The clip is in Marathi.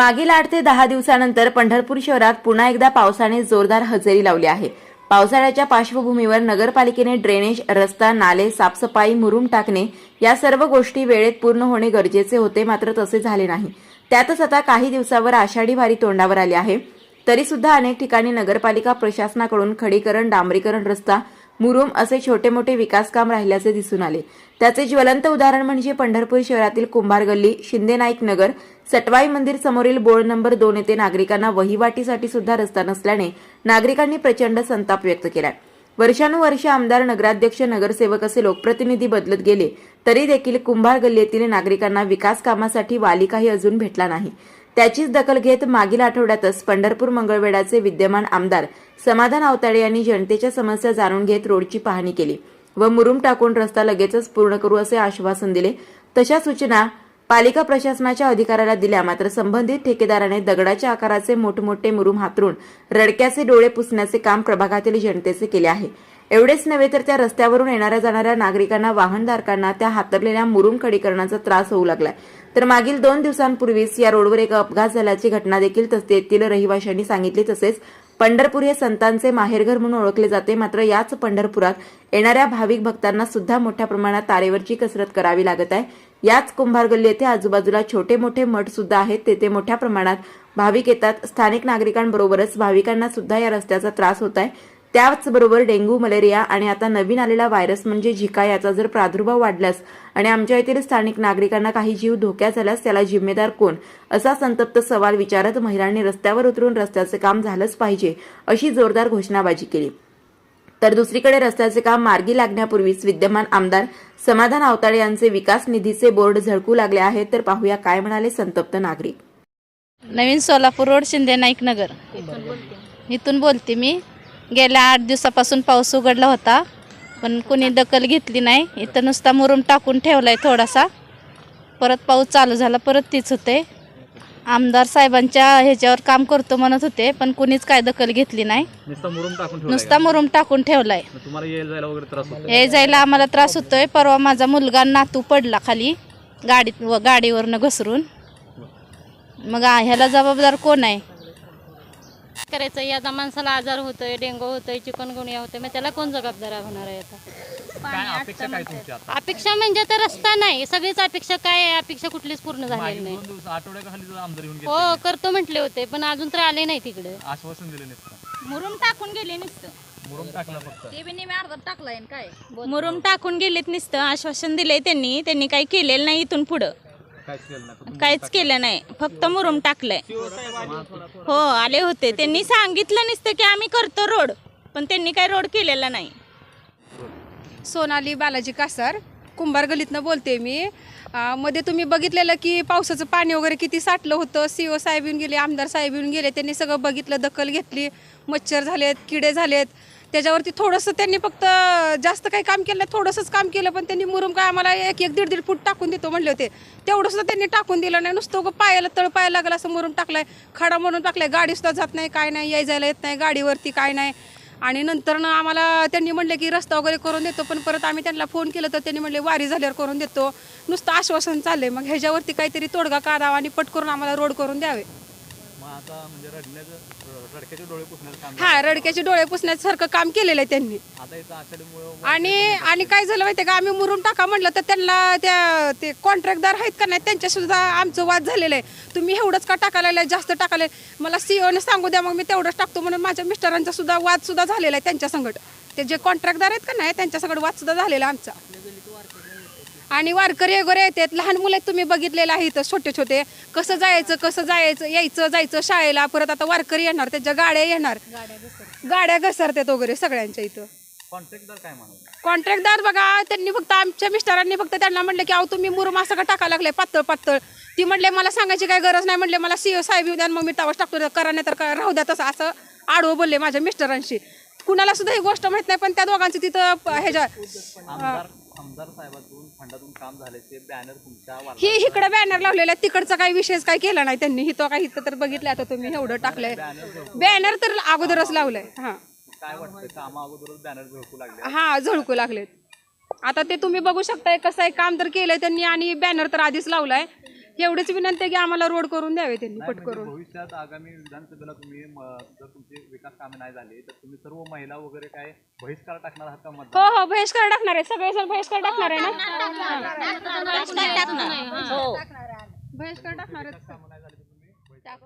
मागील आठ ते दहा दिवसानंतर पंढरपूर शहरात पुन्हा एकदा पावसाने जोरदार हजेरी लावली आहे. पावसाळ्याच्या पार्श्वभूमीवर नगरपालिकेने ड्रेनेज रस्ता नाले साफसफाई मुरुम टाकणे या सर्व गोष्टी वेळेत पूर्ण होणे गरजेचे होते मात्र तसे झाले नाही. त्यातच आता काही दिवसावर आषाढी वारी तोंडावर आली आहे. तरी सुद्धा अनेक ठिकाणी नगरपालिका प्रशासनाकडून खडीकरण डांबरीकरण रस्ता मुरुम असे छोटे मोठे विकासकाम राहिल्याचे दिसून आले. त्याचे ज्वलंत उदाहरण म्हणजे पंढरपूर शहरातील कुंभार गल्ली शिंदे नाईक नगर सटवाई मंदिर समोरील बोर्ड नंबर दोन येथे नागरिकांना वहिवाटीसाठी सुद्धा रस्ता नसल्याने नागरिकांनी प्रचंड संताप व्यक्त केला वर्षानुवर्ष आमदार नगराध्यक्ष नगरसेवक असे लोकप्रतिनिधी बदलत गेले तरी देखील कुंभार गल्लीतील नागरिकांना विकास कामासाठी वालिकाही अजून भेटला नाही. त्याचीच दखल घेत मागील आठवड्यातच पंढरपूर मंगळवेढाचे विद्यमान आमदार समाधान अवताडे यांनी जनतेच्या समस्या जाणून घेत रोडची पाहणी केली व मुरुम टाकून रस्ता लगेचच पूर्ण करू असे आश्वासन दिले. तशा सूचना पालिका प्रशासनाच्या अधिकाऱ्याला दिल्या. मात्र संबंधित ठेकेदाराने दगडाच्या आकाराचे मोठमोठे मुरुम हातरून रडक्याचे डोळे पुसण्याचे काम प्रभागातील जनतेचे केले आहे. एवढेच नव्हे तर त्या रस्त्यावरून येणाऱ्या जाणाऱ्या नागरिकांना वाहनधारकांना त्या हातरलेल्या मुरुम खडीकरणाचा त्रास होऊ लागलाय. तर मागील दोन दिवसांपूर्वीच या रोडवर एक अपघात झाल्याची घटना देखील तेथील रहिवाशांनी सांगितली. तसेच पंढरपूर हे संतांचे माहेरघर म्हणून ओळखले जाते. मात्र याच पंढरपुरात येणाऱ्या भाविक भक्तांना सुद्धा मोठ्या प्रमाणात तारेवरची कसरत करावी लागत आहे. याच कुंभार गल्ली येथे आजूबाजूला छोटे मोठे मठ सुद्धा आहेत. तेथे मोठ्या प्रमाणात भाविक येतात. स्थानिक नागरिकांबरोबरच भाविकांना सुद्धा या रस्त्याचा त्रास होत आहे. त्याचबरोबर डेंग्यू मलेरिया आणि आता नवीन आलेला व्हायरस म्हणजे झिका याचा जर प्रादुर्भाव वाढल्यास आणि आमच्या येथील स्थानिक नागरिकांना काही जीव धोक्यात झाल्यास त्याला जिम्मेदार कोण? असा संतप्त सवाल विचारत महिलांनी रस्त्यावर उतरून रस्त्याचे काम झालंच पाहिजे अशी जोरदार घोषणाबाजी केली. तर दुसरीकडे रस्त्याचे काम मार्गी लागण्यापूर्वीच विद्यमान आमदार समाधान अवताळे यांचे विकास निधीचे बोर्ड झळकू लागले आहेत तर पाहूया काय म्हणाले संतप्त नागरिक. नवीन सोलापूर रोड शिंदे नाईक नगर. इथून बोलते मी. गेल्या आठ दिवसापासून पाऊस उघडला होता पण कुणी दखल घेतली नाही. इथं नुसता मुरुम टाकून ठेवला आहे थोडासा. परत पाऊस चालू झाला परत तीच होते. आमदार साहेबांच्या ह्याच्यावर काम करतो म्हणत होते पण कुणीच काय दखल घेतली नाही. नुसता मुरुम टाकून ठेवलाय नुसता मुरुम टाकून ठेवलाय. का? मग तुम्हाला यायला जायला वगैरे त्रास होतो हे जायला आम्हाला त्रास होतोय. परवा माझा मुलगा नातू पडला खाली गाडीत व गाडीवरनं घसरून. मग आ- ह्याला जबाबदार कोण आहे? करायचं या माणसाला आजार होतोय डेंगू होतोय चिकनगुनिया होतोय मग त्याला कोण जबाबदार होणार आहे आता? काय अपेक्षा काय तुमची आता? अपेक्षा म्हणजे तर रस्ता नाही. सगळीच अपेक्षा काय आहे? अपेक्षा कुठलीच पूर्ण झालेली मागील नाही. दोन दिवस आठवड्याखाली जो आमदार येऊन हो करतो म्हटले होते पण अजून तर आले नाही तिकडे. आश्वासन दिले नसतं मुरुम टाकून गेले नुसतं. मुरुम टाकला फक्त. ते बी नेहमी अर्धा टाकलाय काय? मुरुम टाकून गेलेत नुसतं आश्वासन दिले त्यांनी. त्यांनी काही केलेलं नाही इथून पुढं. काहीच केलं नाही. फक्त मुरुम टाकलंय. हो आले होते. त्यांनी सांगितलं नुसतं की आम्ही करतो रोड पण त्यांनी काही रोड केलेला नाही. सोनाली बालाजी कासार कुंभार गलीतनं बोलते मी. मध्ये तुम्ही बघितलेलं की पावसाचं पाणी वगैरे किती साठलं होतं. सी ओ साहेब येऊन गेले आमदार साहेब येऊन गेले. त्यांनी सगळं बघितलं दखल घेतली. मच्छर झालेत किडे झालेत. त्याच्यावरती थोडंसं त्यांनी फक्त जास्त काही काम केलं नाही थोडंसंच काम केलं पण त्यांनी मुरुम काय आम्हाला एक एक दीड दीड फूट टाकून देतो म्हणले होते. तेवढं सुद्धा त्यांनी टाकून दिलं नाही. नुसतं गं पायाला तळ पाया लागलं असं मुरुम टाकलाय. खडा म्हणून टाकलाय. गाडी सुद्धा जात नाही काय नाही याय जायला येत नाही गाडीवरती काय नाही. आणि नंतर ना आम्हाला त्यांनी म्हणले की रस्ता वगैरे करून देतो पण परत आम्ही त्यांना फोन केलं तर त्यांनी म्हणले वारी झाल्यावर करून देतो. नुसतं आश्वासन चाललंय. मग ह्याच्यावरती काहीतरी तोडगा काढावा आणि पट करून आम्हाला रोड करून द्यावे. आता म्हणजे रडण्याचं रडक्याचे डोळे पुसण्याचं काम हा रडक्याचे डोळे पुसण्यासारखं काम केलेलं आहे त्यांनी. आता इथं आषाढीमुळे आणि आणि काय झालं माहितीये का? आम्ही मुरुम टाका म्हटलं तर त्यांना त्या ते कॉन्ट्रॅक्टदार आहेत का नाही त्यांच्या सुद्धा आमचं वाद झालेलं आहे. तुम्ही एवढंच का टाकायला जास्त टाकायला मला सीओने सांगू द्या मग मी तेवढंच टाकतो म्हणून माझ्या मिस्टरांचा सुद्धा वाद सुद्धा झालेला आहे त्यांच्या संगट. ते जे कॉन्ट्रॅक्टदार आहेत का नाही त्यांच्या संगट वाद सुद्धा झालेला आमचा. आणि वारकरी वगैरे येतात. लहान मुलं तुम्ही बघितलेलं आहे इथं छोटे छोटे. कसं जायचं कसं जायचं यायचं जायचं शाळेला. परत आता वारकरी येणार त्याच्या गाड्या येणार. गाड्या घसरतात वगैरे सगळ्यांच्या इथं. कॉन्ट्रॅक्टदार काय म्हणाल? कॉन्ट्रॅक्टदार बघा त्यांनी फक्त आमच्या मिस्टरांनी फक्त त्यांना म्हणलं की अहो तुम्ही मुरुम असं का टाका लागले? पातळ पातळ. ती म्हणले मला सांगायची काही गरज नाही. म्हणले मला सीओ साहेब येऊ द्या मग मी तवाच टाकतो. करा नाही तर का राहू द्या तसं. असं आडवं बोलले माझ्या मिस्टरांशी. कुणाला सुद्धा ही गोष्ट माहीत नाही पण त्या दोघांचं तिथं ह्याच्या आमदार आमदार साहेबातून फंडातून काम झाले ते बॅनर तुमच्या वाला ही इकडे बॅनर लावलेला तिकडचा काही विषयच काय केला नाही. त्यांनी हिथं काही इथं तर बघितलं आता तुम्ही एवढं टाकलंय. बॅनर तर अगोदरच लावलंय हा. काय वाटतं कामा अगोदरच बॅनर झळकू लागले? हा झळकू लागलेत. आता ते तुम्ही बघू शकताय कसं आहे काम तर केलंय त्यांनी आणि बॅनर तर आधीच लावलाय. एवढीच विनंती आहे की आम्हाला रोड करून द्यावे त्यांनी पट म्हणजे करून भविष्यात आगामी विधानसभेला तुम्ही म, जर तुमचे विकास कामे नाही झाले तर तुम्ही सर्व महिला वगैरे काय बहिष्कार टाकणार आहात का मतदान? हो हो बहिष्कार टाकणार आहे. सगळे जण बहिष्कार टाकणार आहे ना? हो बहिष्कार टाकणार आहेत कामं नाही झाली तर तुम्ही बहिष्कार